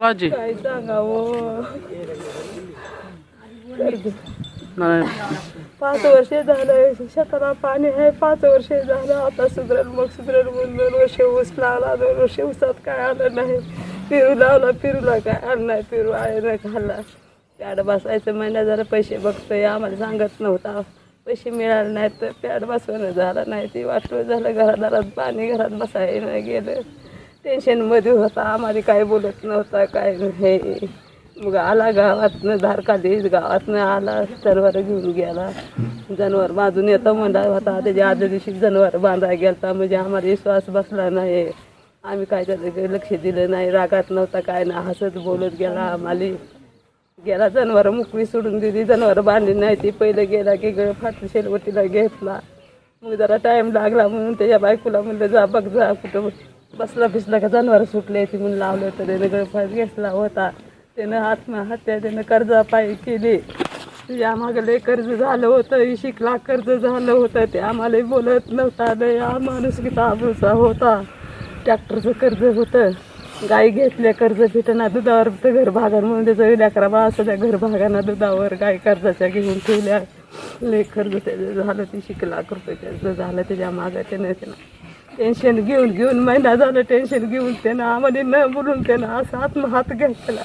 बाजी काय सांगावं नाही. पाच वर्ष झालं शेताला पाणी आहे पाच वर्ष झालं. आता सुधरण मग सुधरण म्हणून दोन वर्ष ऊस लावला दोन वर्ष ऊसात काय आलं नाही. पेरू लावला पेरूला काय आलं नाही. पेरू आहे खाल्ला. पॅड बसायचं महिन्यात जरा पैसे बघतोय. आम्हाला सांगत नव्हता. पैसे मिळाले नाहीत. तर पॅड बसवणं झालं नाही. ते वाटलं झालं. घरादारात पाणी घरात बसायला गेलं. टेन्शनमध्ये होता आम्हाला काय बोलत नव्हता काय नाही मग आला गावातनं धारका देश गावातनं आला जनावर घेऊन गेला. जनावर बांधून येतं म्हणला होता त्याच्या आदल्या दिवशी जनावर बांधा गेलता म्हणजे आम्हाला विश्वास बसला नाही. आम्ही काय त्याचं लक्ष दिलं नाही रागात नव्हता काय ना हसत बोलत गेला आम्हाला. गेला जनावर मोकळी सोडून दिली जनावर बांधली नाही. ती पहिलं गेला की गळ फाटली शेलवटीला घेतला. मग जरा टाईम लागला म्हणून त्याच्या बायकोला म्हणलं जा बघ जा कुठं बसला बिसला का जनावर सुटले ती म्हणून लावलं तर त्यानं गळफास घेतला होता. त्यानं आत्महत्या त्यानं कर्जापायी केली. तुझ्या मागं लय कर्ज झालं होतं. शिकला लाख कर्ज झालं होतं. ते आम्हाला बोलत नव्हता. लय हा माणूस किती आबरूचा होता. ट्रॅक्टरचं कर्ज होतं. गाई घेतल्या कर्ज फिटना दुधावर. तर घर भागार म्हणून त्याचं लेकरा बा सध्या घर भागांना दुधावर गाय कर्जाच्या घेऊन ठेवल्या. लय कर्ज त्याचं झालं. तीस लाख रुपये कर्ज झालं त्याच्या मागं. त्यानं त्यानं टेन्शन घेऊन घेऊन महिना झालं टेन्शन घेऊन त्यानं आम्हाला न बोलून त्यानं असं आत्महात घ्यायला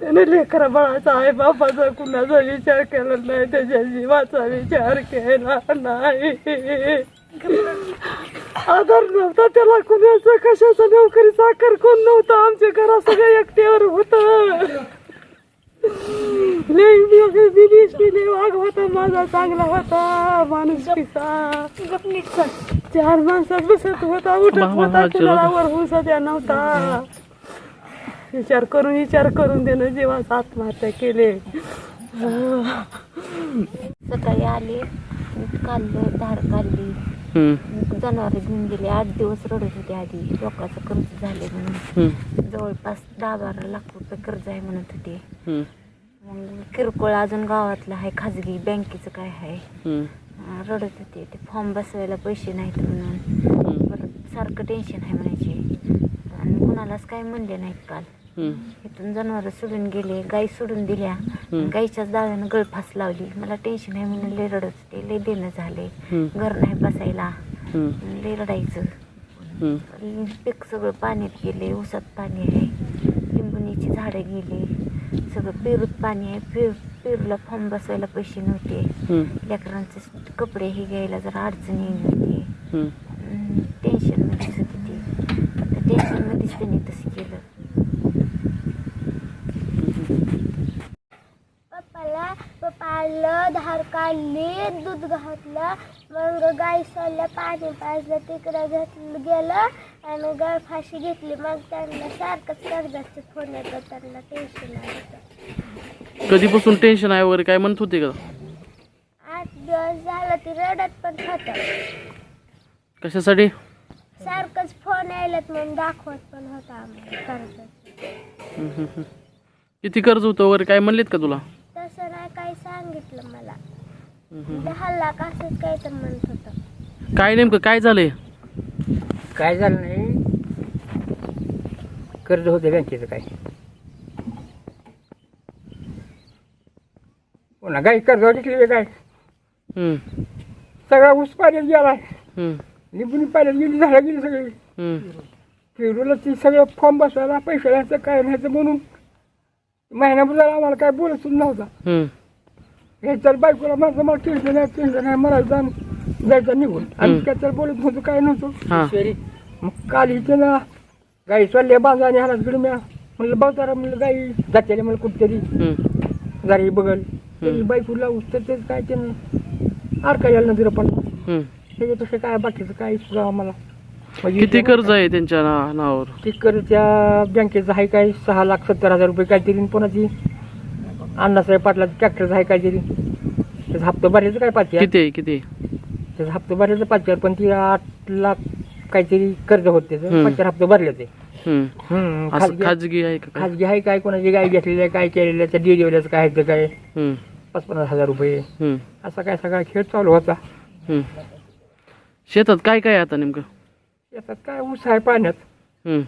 त्याने लेकरा बाळाचा आई बापाचा कुणाचा विचार केला नाही त्याच्या जीवाचा विचार केला नाही. आधार नव्हता त्याला कुणाचा कशाचा नोकरी साखर कोण नव्हता आमच्या घरा सगळ्या एकट्यावर होत. लय दिनेश वाघ होता माझा चांगला होता माणूस किसा? चार माणसात बसत होता उठत होता हात कुणाला वर हुसा द्या नव्हता. विचार करून विचार करून त्यानं जीवाचा आत्महत्या केले. सकाळी आले काढलं धार काढली. जनावर घेऊन गेले. आठ दिवस रडत होते आधी. लोकांचं कर्ज झाले म्हणून. जवळपास दहा बारा लाख रुपये कर्ज आहे म्हणत होते. मग किरकोळ अजून गावातलं आहे खाजगी बँकेचं काय आहे. रडत होते. ते फॉर्म बसवायला पैसे नाहीत म्हणून. परत सारखं टेन्शन आहे म्हणायचे. आणि कुणालाच काय म्हणले नाहीत काल. इथून जनावर सोडून गेले गाई सोडून दिल्या. गाईच्याच दाव्यानं गळफास लावली मला टेन्शन आहे म्हणून लय रडत होते लय देणं झाले. घर नाही बसायला. लय रडायचं. पीक सगळं पाण्यात गेले ऊसात पाणी आहे. लिंबुनीची झाडं गेली. सगळं पेरूत पाणी आहे. पेरू पेरूला फॉर्म बसवायला पैसे नव्हते. लेकरांचे कपडे हे घ्यायला जरा अडचणी होती. हम्म. टेन्शनमध्येच होती ती. आता टेन्शनमध्येच त्यांनी तसं केलं. धार काढली दूध घातलं मग गाई सोडल्या पाणी पाजलं तिकडं घेतलं गेलं आणि गाय फाशी घेतली. मग त्यांना सारखंच कर्जाचे फोन येतात त्यांना टेन्शन आलं. कधीपासून टेन्शन आहे वगैरे काय म्हणत होते का? आठ दिवस झालं ती रडत पण होतं कशासाठी? सारखंच फोन यायलात म्हणून दाखवत पण होता आम्हाला हम्म. किती कर्ज होतं वगैरे काय म्हणलेत का तुला तसं नाही काही सांगितलं मला हम्म, हम्म. दहा लाख असंच काही तर म्हणत होतं. काय नेमकं काय झालंय? काय झालं नाही. कर्ज होते बँकेचं काय. पुन्हा गाई कर्ज घेतली काय हम्म, सगळा ऊस पाण्यात गेला हम्म, निपुणी पाण्यात गेली झालं गेली सगळी. हम्म, पेरूला ती सगळं फॉर्म बसवायला पैसे द्यायचं काय न्यायचं म्हणून. महिन्याभर आम्हाला काय बोलत सुद्धा नव्हता. हम्म, हे तर बायकोला माझं मला टेन्शन आहे टेन्शन आहे मला जाण जायचं निघून. आम्ही काय तर बोलत नव्हतो काय नव्हतो हा. मग काल इथे ना गाई चालल्या बांधा आणि गडी म्या म्हणलं बघ जरा म्हणलं गाई जाते मला कुठतरी. हम्म, जरा हे बघल. त्याची बायको लावूस तर तेच काय त्यानं अडका यायला नजर पडला. हम्म. त्याच्यापेक्षा काय बाकीचं काय सुद्धा आम्हाला. म्हणजे किती कर्ज आहे त्यांच्या ना- नावावर? ती कर त्या बँकेचं आहे काय? सहा लाख सत्तर हजार रुपये काहीतरी आणि पुन्हा ती अण्णासाहेब पाटलाचं ट्रॅक्टरचं आहे काहीतरी त्याचा हप्ता भरायचं काय पाच किती आहे किती आहे? त्याचा हप्ता भरायचं पाच हजार पण ती आठ लाख काहीतरी कर्ज होत त्याचं. हम्म. पाच चार हप्ते भरले ते. हम्म. हम्म, असं खाजगी खाजगी आहे का काय? खाजगी आहे काय? कोणाची गाय घेतलेली आहे काय केलेलं आहे त्या डिलिव्हरीचं काय आहे ते काय? हम्म, पाच पन्नास हजार रुपये. हम्म, असा काय सगळा खेळ चालू होता. हम्म. शेतात काय काय आहे आता नेमकं? याच्यात काय? ऊस आहे पाण्यात. हम्म,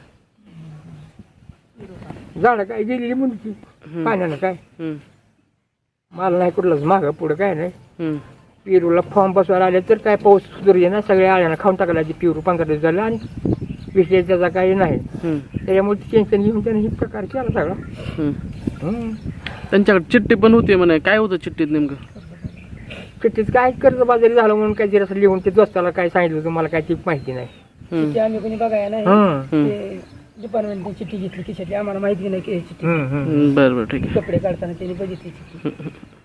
झाडं काय गेलेली मुलगी पाण्यानं काय मला नाही कुठलंच मागं पुढं काय नाही. पेरूला फॉर्म बसवायला आले तर काय पाऊस सुधार ना सगळ्या आळ्यानं खाऊन टाकला ते पेरू पंधरा दिवस झालं आणि विषय त्याचा काही नाही. त्याच्यामुळे टेन्शन घेऊन त्याने ही प्रकार केला सगळा. त्यांच्याकडे चिठ्ठी पण होती म्हणे. काय होतं चिठ्ठीत नेमकं? चिठ्ठीत काय कर्ज बाजारी झालं म्हणून काय जरा लिहून ते दोस्ताला काय सांगितलं होतं मला काय ती माहिती नाही. हम्म, आम्ही कोणी बघायला नाही. हम्म. डिपार्टमेंटने चिठ्ठी घेतली खिशातली आम्हाला माहिती नाही की ही चिठ्ठी. हम्म, हम्म. हम्म, बरं बरं ठीक आहे. कपडे काढताना त्यांनी बघितली चिठ्ठी.